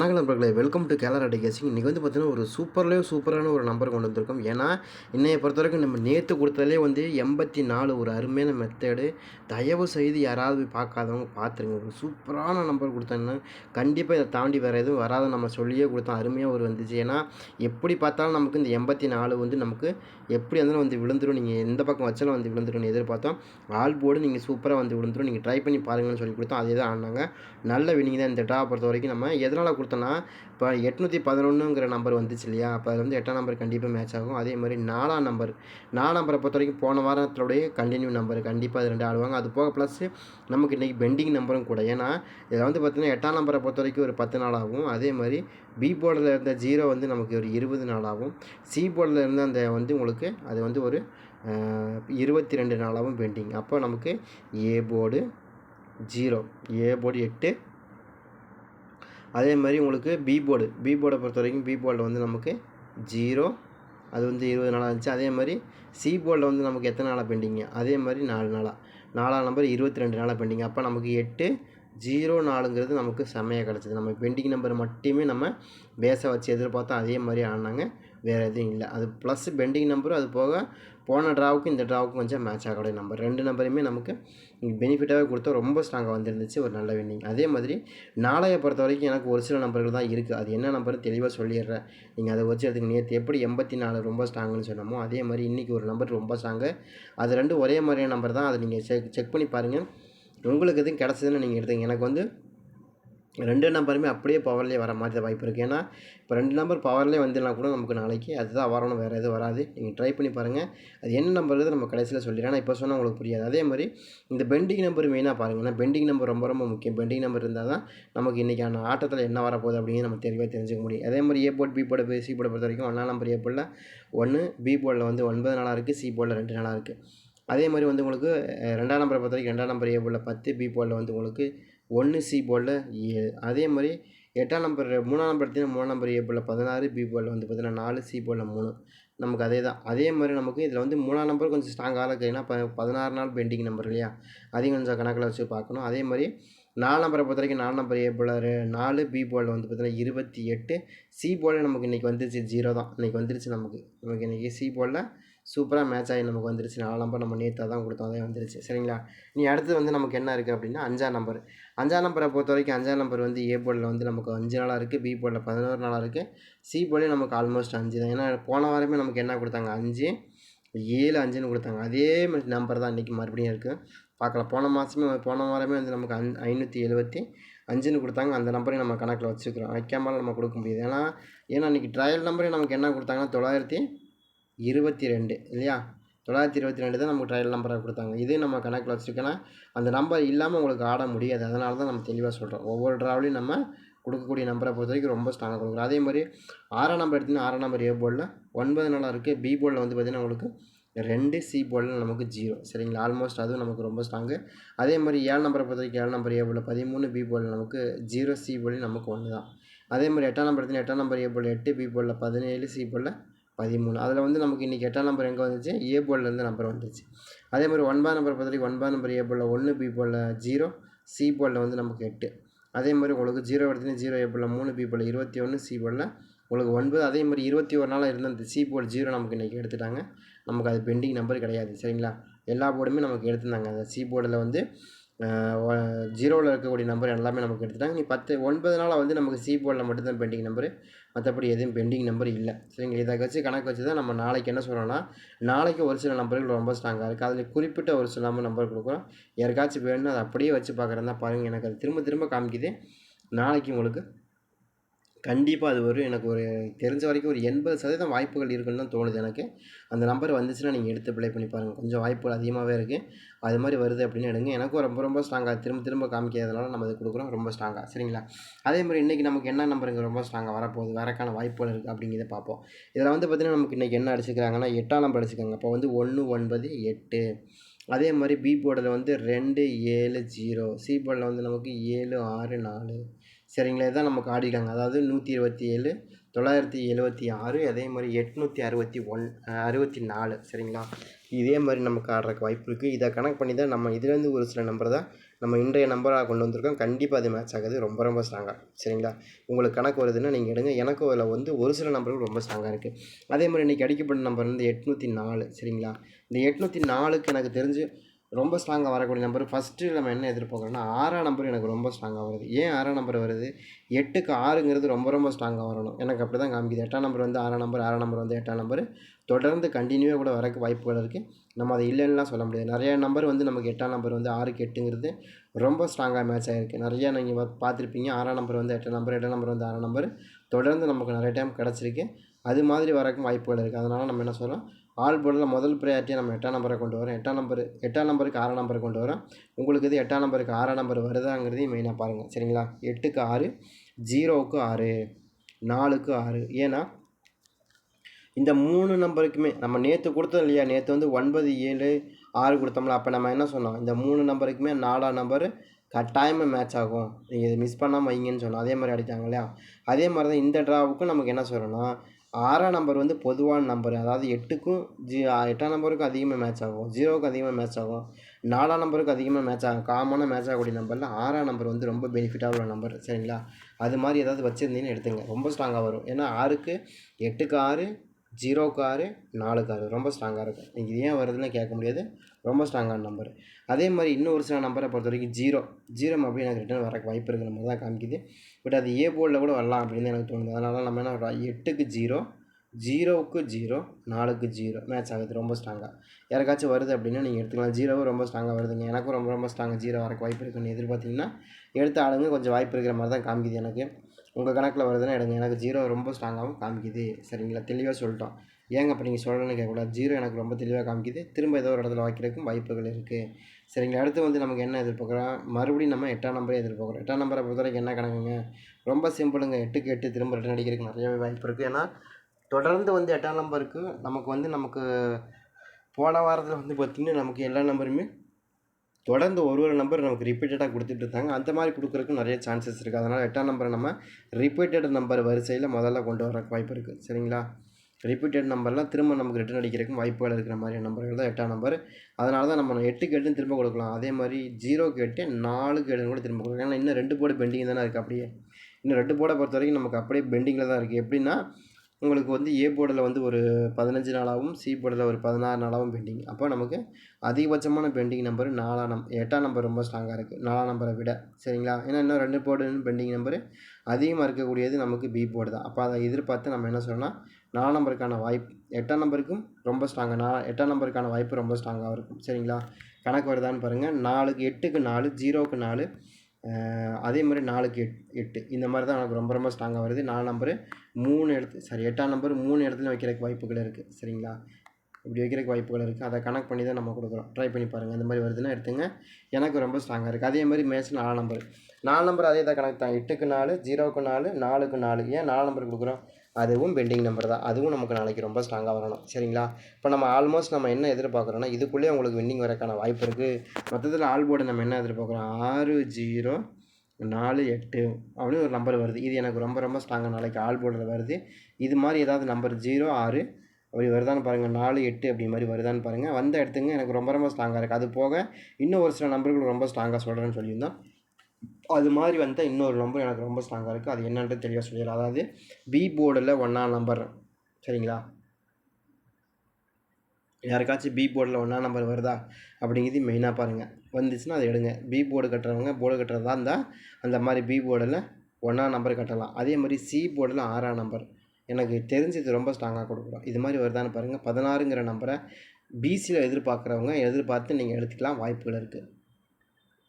வணக்கம் நண்பர்களே welcome to கேலரா கேசிங் இன்றைக்கி வந்து பார்த்தீங்கன்னா ஒரு சூப்பர்லேயே சூப்பரான ஒரு நம்பர் கொண்டு வந்திருக்கோம். ஏன்னா இன்னைய பொறுத்த வரைக்கும் நம்ம நேற்று கொடுத்ததுலேயே வந்து எண்பத்தி நாலு ஒரு அருமையான மெத்தடு தயவு செய்து யாராவது போய் பார்க்காதவங்க பார்த்துருங்க. ஒரு சூப்பரான நம்பர் கொடுத்தாங்கன்னா கண்டிப்பாக இதை தாண்டி வேறு எதுவும் வராத நம்ம சொல்லியே கொடுத்தோம் அருமையாக ஒரு வந்துச்சு. ஏன்னா எப்படி பார்த்தாலும் நமக்கு இந்த எண்பத்தி நாலு வந்து நமக்கு எப்படி இருந்தாலும் வந்து விழுந்துடும் நீங்கள் எந்த பக்கம் வச்சாலும் வந்து விழுந்துடும் எதிர்பார்த்தோம். ஆல் போர்டு நீங்கள் சூப்பராக வந்து விழுந்துடும் நீங்கள் ட்ரை பண்ணி பாருங்கன்னு சொல்லி கொடுத்தோம். அதே தான் ஆனாங்க. நல்ல வினிங் தான் இந்த ட்ரா பொறுத்த வரைக்கும் நம்ம எதனால் கொடுத்தோன்னா இப்போ எட்நூற்றி பதினொன்றுங்கிற நம்பர் வந்துச்சு இல்லையா? அப்போ அது வந்து எட்டாம் நம்பர் கண்டிப்பாக மேட்ச் ஆகும். அதே மாதிரி நாலாம் நம்பர் நாலாம் நம்பரை பொறுத்த வரைக்கும் போன வாரத்தினுடைய கண்டினியூ நம்பர் கண்டிப்பாக அது ரெண்டு ஆடுவாங்க. அது போக ப்ளஸ் நமக்கு இன்றைக்கி பெண்டிங் நம்பரும் கூட. ஏன்னா இதில் வந்து பார்த்திங்கன்னா எட்டாம் நம்பரை பொறுத்த வரைக்கும் ஒரு பத்து நாள் ஆகும். அதே மாதிரி பி போர்டில் இருந்த ஜீரோ வந்து நமக்கு ஒரு இருபது நாள் ஆகும். சி போர்டில் இருந்த அந்த வந்து உங்களுக்கு அது வந்து ஒரு இருபத்தி ரெண்டு நாளாகவும் பெண்டிங் அப்போ நமக்கு A board zero A board எட்டு அதே மாதிரி உங்களுக்கு பி போர்டு பி போர்டை பொறுத்த வரைக்கும் பி போர்டில் வந்து நமக்கு ஜீரோ அது வந்து இருபது நாளாக இருந்துச்சு. அதே மாதிரி சி போர்டில் வந்து நமக்கு எத்தனை நாளாக பெண்டிங்க அதே மாதிரி நாலு நாளாக நாலாம் நம்பர் இருபத்தி ரெண்டு நாளாக பெண்டிங் அப்போ நமக்கு எட்டு ஜீரோ நாலுங்கிறது நமக்கு செம்மையாக கிடச்சிது. நம்ம பெண்டிங் நம்பர் மட்டுமே நம்ம பேச வச்சு எதிர்பார்த்தோம் அதே மாதிரி ஆனாங்க. வேறு எதுவும் இல்லை. அது ப்ளஸ் பெண்டிங் நம்பரும் அது போக போன ட்ராவுக்கும் இந்த ட்ராவுக்கும் கொஞ்சம் மேட்ச் ஆகக்கூடிய நம்பர். ரெண்டு நம்பருமே நமக்கு பெனிஃபிட்டாகவே கொடுத்தா ரொம்ப ஸ்ட்ராங்காக வந்துருந்துச்சு. ஒரு நல்ல வின்னிங் அதே மாதிரி நாளையை பொறுத்த வரைக்கும் எனக்கு ஒரு சில நம்பர்கள் தான் இருக்குது அது என்ன நம்பர் தெளிவாக சொல்லிடுறேன். நீங்கள் அதை வச்சு எடுத்துக்க நேற்று எப்படி எண்பத்தி நாலு ரொம்ப ஸ்ட்ராங்குன்னு சொன்னோமோ அதே மாதிரி இன்றைக்கி ஒரு நம்பர் ரொம்ப ஸ்ட்ராங்கு அது ரெண்டும் ஒரே மாதிரியான நம்பர் தான். அதை நீங்கள் செக் செக் பண்ணி பாருங்கள் உங்களுக்கு எதுவும் கிடச்சதுன்னு நீங்கள் எடுத்துங்க. எனக்கு வந்து ரெண்டு நம்பருமே அப்படியே பவர்லேயே வர மாதிரி தான் வாய்ப்பு இருக்குது ஏன்னா இப்போ ரெண்டு நம்பர் பவர்லேயே வந்துடனா கூட நமக்கு நாளைக்கு. அதுதான் வரணும் வேறு எதுவும் வராது. நீங்கள் ட்ரை பண்ணி பாருங்கள் அது என்ன நம்பர் நம்ம கடைசியில் சொல்லிடுறேன். ஆனால் இப்போ சொன்னால் உங்களுக்கு புரியாது. அதே மாதிரி இந்த பெண்டிங் நம்பர் மெயினாக பாருங்கள் பெண்டிங் நம்பர் ரொம்ப ரொம்ப முக்கியம். பெண்டிங் நம்பர் இருந்தால் தான் நமக்கு இன்றைக்கான ஆட்டத்தில் என்ன வரப்போகுது அப்படின்னு நம்ம தெளிவாக தெரிஞ்சுக்க முடியும். அதே மாதிரி A board B board C போர்டை பொறுத்த வரைக்கும் ஒன்றாம் நம்பர் ஏ போர்டில் ஒன்று பி போர்டில் வந்து ஒன்பது நாளாக இருக்குது சி போர்டில் ரெண்டு நாளாக இருக்குது அதே மாதிரி வந்து உங்களுக்கு ரெண்டாம் நம்பரை பொறுத்த வரைக்கும் ரெண்டாம் நம்பர் ஏ போர்டில் பத்து பி போலில் வந்து உங்களுக்கு ஒன்று சி போலில் ஏழு. அதே மாதிரி எட்டாம் நம்பர் மூணாம் நம்பர் எடுத்திங்கன்னா மூணாம் நம்பர் ஏ போர்டில் பதினாறு பி போலில் வந்து பார்த்திங்கன்னா நாலு சி போலில் மூணு. நமக்கு அதே தான். அதே மாதிரி நமக்கு இதில் வந்து மூணாம் நம்பர் கொஞ்சம் ஸ்ட்ராங்காக இருக்குன்னா இப்போ பதினாறு நாள் பெண்டிங் நம்பர் இல்லையா? அதையும் கொஞ்சம் கணக்கில் வச்சு பார்க்கணும். அதே மாதிரி நாலு நம்பரை பொறுத்த வரைக்கும் நாலு நம்பர் ஏ போர்டில் நாலு பி போலில் வந்து பார்த்திங்கன்னா இருபத்தி எட்டு சி போலில் நமக்கு இன்றைக்கி வந்துருச்சு ஜீரோ தான். இன்றைக்கி வந்துருச்சு நமக்கு. நமக்கு இன்றைக்கி சி போலில் சூப்பராக மேட்ச் ஆகி நமக்கு வந்துருச்சு. நாலு நம்பர் நம்ம நேற்று தான் கொடுத்தோம். அதே வந்துருச்சு. சரிங்களா? நீ அடுத்து வந்து நமக்கு என்ன இருக்குது அப்படின்னா அஞ்சாம் நம்பர் அஞ்சாம் நம்பரை பொறுத்த வரைக்கும் அஞ்சாம் நம்பர் வந்து ஏ போர்டில் வந்து நமக்கு அஞ்சு நாளாக இருக்குது பி போர்டில் பதினோரு நாளாக இருக்குது சி போர்டில் நமக்கு ஆல்மோஸ்ட் அஞ்சு தான். ஏன்னா போன வாரமே நமக்கு என்ன கொடுத்தாங்க? அஞ்சு ஏழு அஞ்சுன்னு கொடுத்தாங்க. அதே நம்பர் தான் இன்றைக்கி மறுபடியும் இருக்குது பார்க்கலாம். போன மாதமே போன வாரமே வந்து நமக்கு அஞ் ஐநூற்றி எழுபத்தி அஞ்சுன்னு கொடுத்தாங்க. அந்த நம்பரையும் நம்ம கணக்கில் வச்சுக்கிறோம் வைக்காமல் நம்ம கொடுக்க முடியாது. ஏன்னா ஏன்னா இன்றைக்கி ட்ரையல் நம்பரே நமக்கு என்ன கொடுத்தாங்கன்னா தொள்ளாயிரத்தி இருபத்தி ரெண்டு இல்லையா? தொள்ளாயிரத்தி இருபத்தி ரெண்டு தான் நமக்கு ட்ரையல் நம்பராக கொடுத்தாங்க. இதே நம்ம கணக்கில் வச்சுருக்கோன்னா அந்த நம்பர் இல்லாமல் உங்களுக்கு ஆட முடியாது. அதனால தான் நம்ம தெளிவாக சொல்கிறோம் ஒவ்வொரு ட்ராவலையும் நம்ம கொடுக்கக்கூடிய நம்பரை பொறுத்த வரைக்கும் ரொம்ப ஸ்ட்ராங்காக கொடுக்குறோம். அதே மாதிரி ஆறாம் நம்பர் எடுத்திங்கன்னா ஆறாம் நம்பர் ஏ போர்டில் ஒன்பது நாளாக இருக்குது பி போர்டில் வந்து பார்த்திங்கன்னா உங்களுக்கு ரெண்டு சி போர்டில் நமக்கு ஜீரோ சரிங்களா? ஆல்மோஸ்ட் அதுவும் நமக்கு ரொம்ப ஸ்ட்ராங்கு அதே மாதிரி ஏழு நம்பரை பொறுத்த வரைக்கும் ஏழு நம்பர் ஏ போர்டில் பதிமூணு பி போர்டில் நமக்கு ஜீரோ சி போர்டில் நமக்கு ஒன்று தான் அதே மாதிரி எட்டாம் நம்பர் எடுத்திங்கன்னா எட்டாம் நம்பர் ஏ போர்டில் எட்டு பி போர்டில் பதினேழு சி போர்டில் பதிமூணு. அதில் வந்து நமக்கு இன்றைக்கி எட்டாம் நம்பர் எங்கே வந்துச்சு? ஏ நம்பர் வந்துச்சு. அதே மாதிரி ஒன்பதாம் நம்பர் பார்த்துட்டு வரைக்கும் ஒன்பதாம் நம்பர் ஏ ஒன்று பி போலில் ஜீரோ சி போலில் வந்து நமக்கு எட்டு. அதே மாதிரி உங்களுக்கு ஜீரோ எடுத்துன்னு ஜீரோ ஏ போர்டில் மூணு பி போர்டில் இருபத்தி ஒன்று சி போலில் உங்களுக்கு ஒன்பது. அதே மாதிரி இருபத்தி ஒரு நாளாக இருந்த அந்த சி போர்டு ஜீரோ நமக்கு இன்றைக்கி எடுத்துட்டாங்க. நமக்கு அது பெண்டிங் நம்பர் கிடையாது. சரிங்களா? எல்லா போர்டுமே நமக்கு எடுத்திருந்தாங்க. அந்த சி போர்டில் வந்து ஜீரோவில் இருக்கக்கூடிய நம்பர் எல்லாமே நமக்கு எடுத்துட்டாங்க. நீ பத்து ஒன்பது நாளாக வந்து நமக்கு சி போர்டில் மட்டும்தான் பெண்டிங் நம்பரு மற்றபடி எதுவும் பெண்டிங் நம்பர் இல்லை. சரிங்களா? இதை வச்சு கணக்கு வச்சு தான் நம்ம நாளைக்கு என்ன சொல்கிறோன்னா நாளைக்கு ஒரு சில நம்பர்கள் ரொம்ப ஸ்ட்ராங்காக இருக்குது அதில் குறிப்பிட்ட ஒரு சில நம்பர் நம்பர் கொடுக்குறோம். யாருக்காச்சும் வேணும்னு அதை அப்படியே வச்சு பார்க்குறதா பாருங்கள் எனக்கு அது திரும்ப திரும்ப காமிக்குது. நாளைக்கு உங்களுக்கு கண்டிப்பாக அது ஒரு எனக்கு ஒரு தெரிஞ்ச வரைக்கும் ஒரு எண்பது சதவீதம் வாய்ப்புகள் இருக்குன்னு தான் தோணுது எனக்கு. அந்த நம்பர் வந்துச்சுன்னா நீங்கள் எடுத்து ப்ளே பண்ணி பாருங்கள் கொஞ்சம் வாய்ப்புகள் அதிகமாகவே இருக்குது அது மாதிரி வருது அப்படின்னு எடுங்க. எனக்கும் ரொம்ப ரொம்ப ஸ்ட்ராங்காக திரும்ப திரும்ப காமிக்கிறதுனால நம்ம அது கொடுக்குறோம். ரொம்ப ஸ்ட்ராங்காக சரிங்களா? அதே மாதிரி இன்றைக்கி நமக்கு என்ன நம்பருங்க ரொம்ப ஸ்ட்ராங்காக வரப்போகுது? வரக்கான வாய்ப்புகள் இருக்குது அப்படிங்கிறத பார்ப்போம். இதில் வந்து பார்த்திங்கன்னா நமக்கு இன்றைக்கி என்ன அடிச்சுக்கிறாங்கன்னா எட்டாம் நம்பர் அடிச்சுக்காங்க அப்போ வந்து ஒன்று ஒன்பது எட்டு. அதே மாதிரி பி போர்டில் வந்து ரெண்டு ஏழு ஜீரோ. சி போர்டில் வந்து நமக்கு ஏழு ஆறு நாலு. சரிங்களா? இதான் நமக்கு ஆடிக்காங்க அதாவது நூற்றி இருபத்தி ஏழு தொள்ளாயிரத்தி எழுபத்தி ஆறு அதே மாதிரி எட்நூற்றி அறுபத்தி ஒன் அறுபத்தி நாலு சரிங்களா? இதே மாதிரி நமக்கு ஆடுறக்கு வாய்ப்பு இருக்குது இதை கணக்கு பண்ணி தான் நம்ம இதுலேருந்து ஒரு சில நம்பர் தான் நம்ம இன்றைய நம்பராக கொண்டு வந்திருக்கோம். கண்டிப்பாக அது மேட்ச் ஆகுது. ரொம்ப ரொம்ப ஸ்ட்ராங்காக சரிங்களா? உங்களுக்கு கணக்கு வருதுன்னா நீங்கள் எடுங்க. எனக்கும் அதில் வந்து ஒரு சில நம்பர்கள் ரொம்ப ஸ்ட்ராங்காக இருக்குது அதே மாதிரி இன்றைக்கி அடிக்கப்பட்ட நம்பர் வந்து எட்நூற்றி நாலு சரிங்களா? இந்த எட்நூற்றி நாலுக்கு எனக்கு தெரிஞ்சு ரொம்ப ஸ்ட்ராங்காக வரக்கூடிய நம்பர் ஃபஸ்ட்டு நம்ம என்ன எதிர்பார்க்குறோம்னா ஆறாம் நம்பர் எனக்கு ரொம்ப ஸ்ட்ராங்காக வருது. ஏன் ஆறாம் நம்பர் வருது? எட்டுக்கு ஆறுங்கிறது ரொம்ப ரொம்ப ஸ்ட்ராங்காக வரணும். எனக்கு அப்படி தான் காமிக்குது. எட்டாம் நம்பர் வந்து ஆறாம் நம்பர் ஆறாம் நம்பர் வந்து எட்டாம் நம்பர் தொடர்ந்து கண்டினியூவாக கூட வரக்கு வாய்ப்புகள் இருக்குது நம்ம அதை இல்லைன்னுலாம் சொல்ல முடியாது. நிறைய நம்பர் வந்து நமக்கு எட்டாம் நம்பர் வந்து ஆறுக்கு எட்டுங்கிறது ரொம்ப ஸ்ட்ராங்காக மேட்ச் ஆகிருக்கு நிறையா நீங்கள் பார்த்துருப்பீங்க. ஆறாம் நம்பர் வந்து எட்டாம் நம்பர் எட்டாம் நம்பர் வந்து ஆறாம் நம்பர் தொடர்ந்து நமக்கு நிறைய டைம் கிடச்சிருக்கு. அது மாதிரி வரக்கும் வாய்ப்புகள் இருக்குது அதனால் நம்ம என்ன சொல்கிறோம் ஆல் போர்டில் முதல் ப்ரையாரிட்டியாக நம்ம எட்டாம் நம்பரை கொண்டு வரோம். எட்டாம் நம்பர் எட்டாம் நம்பருக்கு ஆறாம் நம்பரை கொண்டு வரோம். உங்களுக்கு இது எட்டாம் நம்பருக்கு ஆறாம் நம்பர் வருதாங்கிறதையும் மெயினாக பாருங்கள் சரிங்களா? எட்டுக்கு ஆறு ஜீரோவுக்கு ஆறு நாலுக்கு ஆறு. ஏன்னா இந்த மூணு நம்பருக்குமே நம்ம நேற்று கொடுத்தோம் இல்லையா? நேற்று வந்து ஒன்பது ஏழு ஆறு கொடுத்தோம்ல அப்போ நம்ம என்ன சொன்னோம்? இந்த மூணு நம்பருக்குமே நாலாம் நம்பர் கட்டாயமாக மேட்ச் ஆகும். நீங்கள் இதை மிஸ் பண்ணாமல் வைங்கன்னு சொன்னோம். அதே மாதிரி அடித்தாங்க இல்லையா? அதே மாதிரி தான் இந்த ட்ராவுக்கும் நமக்கு என்ன சொல்லணும்னா ஆறாம் நம்பர் வந்து பொதுவான நம்பர் அதாவது எட்டுக்கும் ஜி எட்டாம் நம்பருக்கும் அதிகமாக மேட்ச் ஆகும். ஜீரோவுக்கு அதிகமாக மேட்ச் ஆகும். நாலாம் நம்பருக்கு அதிகமாக மேட்ச் ஆகும். காமனாக மேட்ச் ஆகக்கூடிய நம்பரில் ஆறாம் நம்பர் வந்து ரொம்ப பெனிஃபிட்டாக உள்ள நம்பர் சரிங்களா? அது மாதிரி ஏதாவது வச்சுருந்தீங்கன்னு எடுத்துங்க. ரொம்ப ஸ்ட்ராங்காக வரும். ஏன்னா ஆறுக்கு எட்டுக்கு ஆறு ஜீரோக்கு ஆறு நாலுக்கு ஆறு ரொம்ப ஸ்ட்ராங்காக இருக்கும் நீங்கள் ஏன் வருதுன்னு கேட்க முடியாது. ரொம்ப ஸ்ட்ராங்கான நம்பர் அதே மாதிரி இன்னும் ஒரு சில நம்பரை பொறுத்த வரைக்கும் ஜீரோ. ஜீரோ அப்படி எனக்கு ரிட்டர்ன் வரக்கு வாய்ப்பு இருக்கிற மாதிரி தான் காமிக்குது. பட் அது ஏ போர்டில் கூட வரலாம் அப்படின்னு எனக்கு தோணுது. அதனால நம்ம என்ன பண்ணுறோம் எட்டுக்கு ஜீரோ ஜீரோவுக்கு ஜீரோ நாலுக்கு ஜீரோ. மேட்ச் ஆகுது. ரொம்ப ஸ்ட்ராங்காக யாருக்காச்சும் வருது அப்படின்னா நீங்கள் எடுத்துக்கலாம். ஜீரோவும் ரொம்ப ஸ்ட்ராங்காக வருதுங்க. எனக்கும் ரொம்ப ரொம்ப ஸ்ட்ராங்காக ஜீரோ வரக்கு வாய்ப்பு இருக்குன்னு எதிர்பார்த்தீங்கன்னா எடுத்த ஆளுங்க கொஞ்சம் வாய்ப்பு இருக்கிற மாதிரி தான் காமிக்குது எனக்கு. உங்கள் கணக்கில் வருதுன்னா எடுங்க. எனக்கு ஜீரோ ரொம்ப ஸ்ட்ராங்காகவும் காமிக்குது. சரிங்களா? தெளிவாக சொல்லிட்டோம். ஏங்க அப்போ நீங்கள் சொல்லணும்னு கேட்கக்கூடாது. ஜீரோ எனக்கு ரொம்ப தெளிவாக காமிக்குது. திரும்ப ஏதோ ஒரு இடத்துல வைக்கிறதுக்கும் வாய்ப்புகள் இருக்குது சரிங்களா? அடுத்து வந்து நமக்கு என்ன எதிர்பார்க்குறோம்? மறுபடியும் நம்ம எட்டாம் நம்பரே எதிர்பார்க்குறோம். எட்டாம் நம்பரை பொறுத்த வரைக்கும் என்ன கணக்குங்க? ரொம்ப சிம்பிளுங்க. எட்டுக்கு எட்டு திரும்ப ரிட்டன் அடிக்கிறதுக்கு நிறையவே வாய்ப்பு இருக்குது ஏன்னா தொடர்ந்து வந்து எட்டாம் நம்பருக்கு நமக்கு வந்து நமக்கு போன வாரத்தில் வந்து பார்த்திங்கன்னா நமக்கு எல்லா நம்பருமே தொடர்ந்து ஒரு ஒரு நம்பர் நமக்கு ரிப்பீட்டடாக கொடுத்துட்டு இருந்தாங்க அந்த மாதிரி கொடுக்குறதுக்கு நிறைய சான்சஸ் இருக்குது அதனால் எட்டாம் நம்பரை நம்ம ரிப்பீட்டட் நம்பர் வரிசையில் முதல்ல கொண்டு வர வாய்ப்பு இருக்குது சரிங்களா? ரிப்பீட்டட் நம்பர்லாம் திரும்ப நமக்கு ரிட்டர்ன் அடிக்கிறதுக்கும் வாய்ப்புகள் இருக்கிற மாதிரியான நம்பர்கள் தான் எட்டாம் நம்பர் அதனால தான் நம்ம எட்டுக்கு எட்டுன்னு திரும்ப கொடுக்கலாம். அதே மாதிரி ஜீரோக்கு எட்டு நாலுக்கு எட்டுன்னு கூட திரும்ப கொடுக்கலாம். ஏன்னா இன்னும் ரெண்டு போர்டு பெண்டிங் தானே இருக்குது அப்படியே. இன்னும் ரெண்டு போர்டை பொறுத்த வரைக்கும் நமக்கு அப்படியே பெண்டிங்கில் தான் இருக்குது எப்படின்னா உங்களுக்கு வந்து ஏ போர்டில் வந்து ஒரு பதினஞ்சு நாளாகவும் சி போர்டில் ஒரு பதினாறு நாளாகவும் பெண்டிங் அப்போ நமக்கு அதிகபட்சமான பெண்டிங் நம்பர் நாலாம் நம் எட்டாம் நம்பர் ரொம்ப ஸ்ட்ராங்காக இருக்குது நாலாம் நம்பரை விட. சரிங்களா? ஏன்னா இன்னும் ரெண்டு போர்டு பெண்டிங் நம்பர் அதிகமாக இருக்கக்கூடியது நமக்கு பி போர்டு தான். அப்போ அதை எதிர்பார்த்து நம்ம என்ன சொல்லணும்னா நாலாம் நம்பருக்கான வாய்ப்பு எட்டாம் நம்பருக்கும் ரொம்ப ஸ்ட்ராங்காக நான் எட்டாம் நம்பருக்கான வாய்ப்பு ரொம்ப ஸ்ட்ராங்காக இருக்கும். சரிங்களா? கணக்கு வருதான்னு பாருங்கள் நாலுக்கு எட்டுக்கு நாலு ஜீரோவுக்கு நாலு அதே மாதிரி நாலுக்கு எட் எட்டு. இந்த மாதிரி தான் எனக்கு ரொம்ப ரொம்ப ஸ்ட்ராங்காக வருது. நாலு நம்பரு மூணு இடத்து சாரி எட்டாம் நம்பர் மூணு இடத்துல வைக்கிறதுக்கு வாய்ப்புகள் இருக்குது சரிங்களா? இப்படி வைக்கிறதுக்கு வாய்ப்புகள் இருக்குது அதை கனெக்ட் பண்ணி தான் நம்ம கொடுக்குறோம். ட்ரை பண்ணி பாருங்கள் இந்த மாதிரி வருதுன்னா எடுத்துங்க. எனக்கு ரொம்ப ஸ்ட்ராங்காக இருக்குது அதே மாதிரி மேட்ச் நாலு நம்பர் நாலு நம்பர் அதே தான் கணக்கு தான் எட்டுக்கு நாலு ஜீரோவுக்கு நாலு நாலுக்கு நாலு. ஏன் நாலு நம்பர் கொடுக்குறோம்? அதுவும் பெண்டிங் நம்பர் தான். அதுவும் நமக்கு நாளைக்கு ரொம்ப ஸ்ட்ராங்காக வரணும். சரிங்களா? இப்போ நம்ம ஆல்மோஸ்ட் நம்ம என்ன எதிர்பார்க்குறோன்னா இதுக்குள்ளேயே உங்களுக்கு வின்னிங் வரக்கான வாய்ப்பு இருக்குது மொத்தத்தில் ஆல் போர்டு நம்ம என்ன எதிர்பார்க்குறோம்? ஆறு ஜீரோ நாலு எட்டு அப்படின்னு ஒரு நம்பர் வருது. இது எனக்கு ரொம்ப ரொம்ப ஸ்ட்ராங்காக நாளைக்கு ஆல் போர்டில் வருது. இது மாதிரி ஏதாவது நம்பர் ஜீரோ ஆறு அப்படி வருதான்னு பாருங்கள் நாலு எட்டு அப்படி மாதிரி வருதான்னு பாருங்கள் வந்த இடத்துங்க எனக்கு ரொம்ப ரொம்ப ஸ்ட்ராங்காக இருக்குது அது போக இன்னும் ஒரு சில நம்பர்கள் ரொம்ப ஸ்ட்ராங்காக சொல்கிறேன்னு சொல்லியிருந்தோம். அது மாதிரி வந்தால் இன்னொரு நம்பர் எனக்கு ரொம்ப ஸ்ட்ராங்காக இருக்குது அது என்னன்றது தெளிவாக சொல்லிடலாம். அதாவது பி போர்டில் ஒன்றாம் நம்பர் சரிங்களா? யாருக்காச்சும் பி போர்டில் ஒன்றா நம்பர் வருதா? அப்படிங்கிறது மெயினாக பாருங்கள் வந்துச்சுன்னா அதை எடுங்க. பி போர்டு கட்டுறவங்க போர்டு கட்டுறதா இருந்தால் அந்த மாதிரி பி போர்டில் ஒன்றாம் நம்பர் கட்டலாம். அதே மாதிரி சி போர்டில் ஆறாம் நம்பர் எனக்கு தெரிஞ்சது ரொம்ப ஸ்ட்ராங்காக கொடுக்குறோம் இது மாதிரி வருதான்னு பாருங்கள் பதினாறுங்கிற நம்பரை பிசியில் எதிர்பார்க்குறவங்க எதிர்பார்த்து நீங்கள் எடுத்துக்கலாம். வாய்ப்புகள் இருக்குது